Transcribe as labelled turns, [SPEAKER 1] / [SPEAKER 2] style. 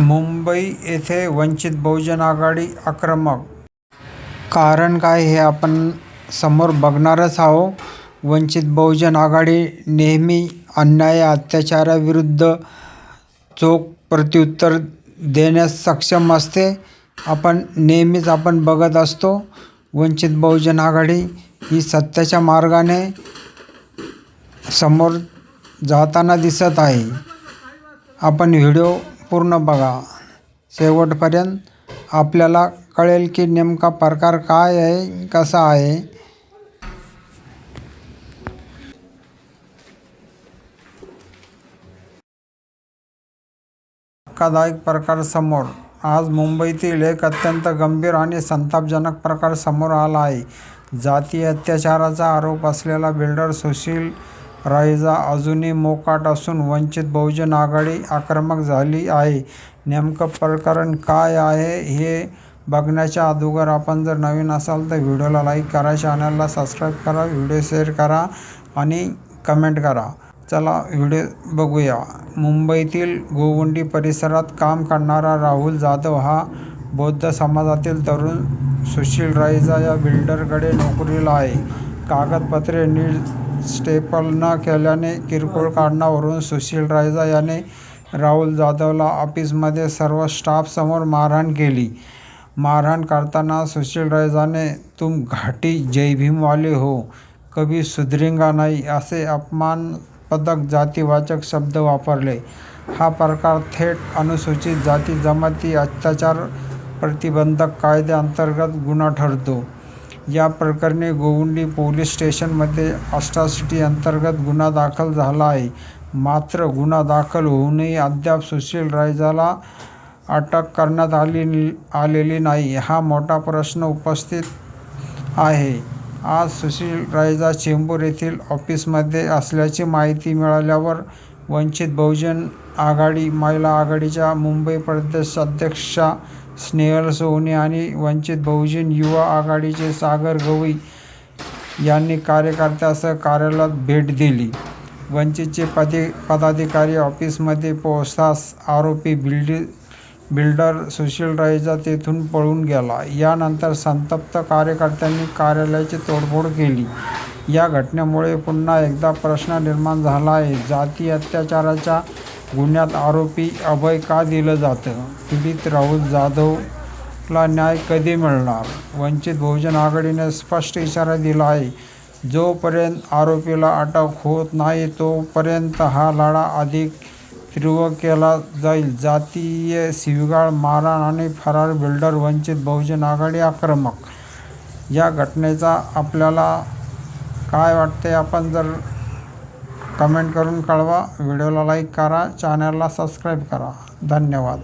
[SPEAKER 1] मुंबई येथे वंचित बहुजन आघाडी आक्रमक. कारण काय हे आपण समोर बघणारच आहो. वंचित बहुजन आघाडी नेहमी अन्याय अत्याचाराविरुद्ध चोख प्रत्युत्तर देण्यास सक्षम असते. आपण नेहमीच आपण बघत असतो वंचित बहुजन आघाडी ही सत्याच्या मार्गाने समोर जाताना दिसत आहे. आपण व्हिडिओ पूर्ण बघा. शेवटपर्यंत आपल्याला कळेल की नेमका प्रकार काय आहे कसा आहे. धक्कादायक प्रकार समोर. आज मुंबईतील एक अत्यंत गंभीर आणि संतापजनक प्रकार समोर आला आहे. जातीय अत्याचाराचा आरोप असलेला बिल्डर सुशील राईजा अजूनही मोकाट असून वंचित बहुजन आघाडी आक्रमक झाली आहे. नेमकं प्रकरण काय आहे हे बघण्याच्या अगोदर आपण जर नवीन असाल तर व्हिडिओला लाईक करा चॅनलला सबस्क्राईब करा व्हिडिओ शेअर करा आणि कमेंट करा. चला व्हिडिओ बघूया. मुंबईतील गोवंडी परिसरात काम करणारा राहुल जाधव हा बौद्ध समाजातील तरुण सुशील राईजा या बिल्डरकडे नोकरीला आहे. कागदपत्रे नीट स्टेपल न केल्याने किरकोळ कारणावरून सुशील रायजा याने राहुल जाधवला ऑफिसमध्ये सर्व स्टाफसमोर मारहाण केली. मारहाण करताना सुशील रायजाने तुम घाटी जय भीमवाले हो कभी सुधरेंगा नाही असे अपमानपदक जातीवाचक शब्द वापरले. हा प्रकार थेट अनुसूचित जाती जमाती अत्याचार प्रतिबंधक कायद्याअंतर्गत गुन्हा ठरतो. या प्रकरणी गोवंडी पोलीस स्टेशनमध्ये अष्टासिटी अंतर्गत गुन्हा दाखल झाला आहे. मात्र गुन्हा दाखल होऊनही अद्याप सुशील रायजाला अटक करण्यात आली आलेली नाही हा मोठा प्रश्न उपस्थित आहे. आज सुशील रायजा चेंबूर येथील ऑफिसमध्ये असल्याची माहिती मिळाल्यावर वंचित बहुजन आघाडी महिला आघाडीच्या मुंबई प्रदेश अध्यक्षा स्नेहल सोहने आणि वंचित बहुजन युवा आघाडीचे सागर गवई यांनी कार्यकर्त्यासह कार्यालयात भेट दिली. वंचितचे पदे पदाधिकारी ऑफिसमध्ये पोहोचताच आरोपी बिल्डी बिल्डर सुशील राईजा तेथून पळून गेला. यानंतर संतप्त कार्यकर्त्यांनी कार्यालयाची तोडफोड केली. या घटनेमुळे पुन्हा एकदा प्रश्न निर्माण झाला आहे. जाती अत्याचाराच्या गुन्ह्यात आरोपी अभय का दिलं जातं? पीडित राहुल जाधवला न्याय कधी मिळणार? वंचित बहुजन आघाडीने स्पष्ट इशारा दिला आहे. जोपर्यंत आरोपीला अटक होत नाही तोपर्यंत हा लढा अधिक तीव्र केला जाईल. जातीय शिवगाळ मारहाण आणि फरार बिल्डर वंचित बहुजन आघाडी आक्रमक. या घटनेचा आपल्याला काय वाटते आपण जर कमेंट करून कळवा. व्हिडिओला लाईक करा. चॅनलला सबस्क्राईब करा. धन्यवाद.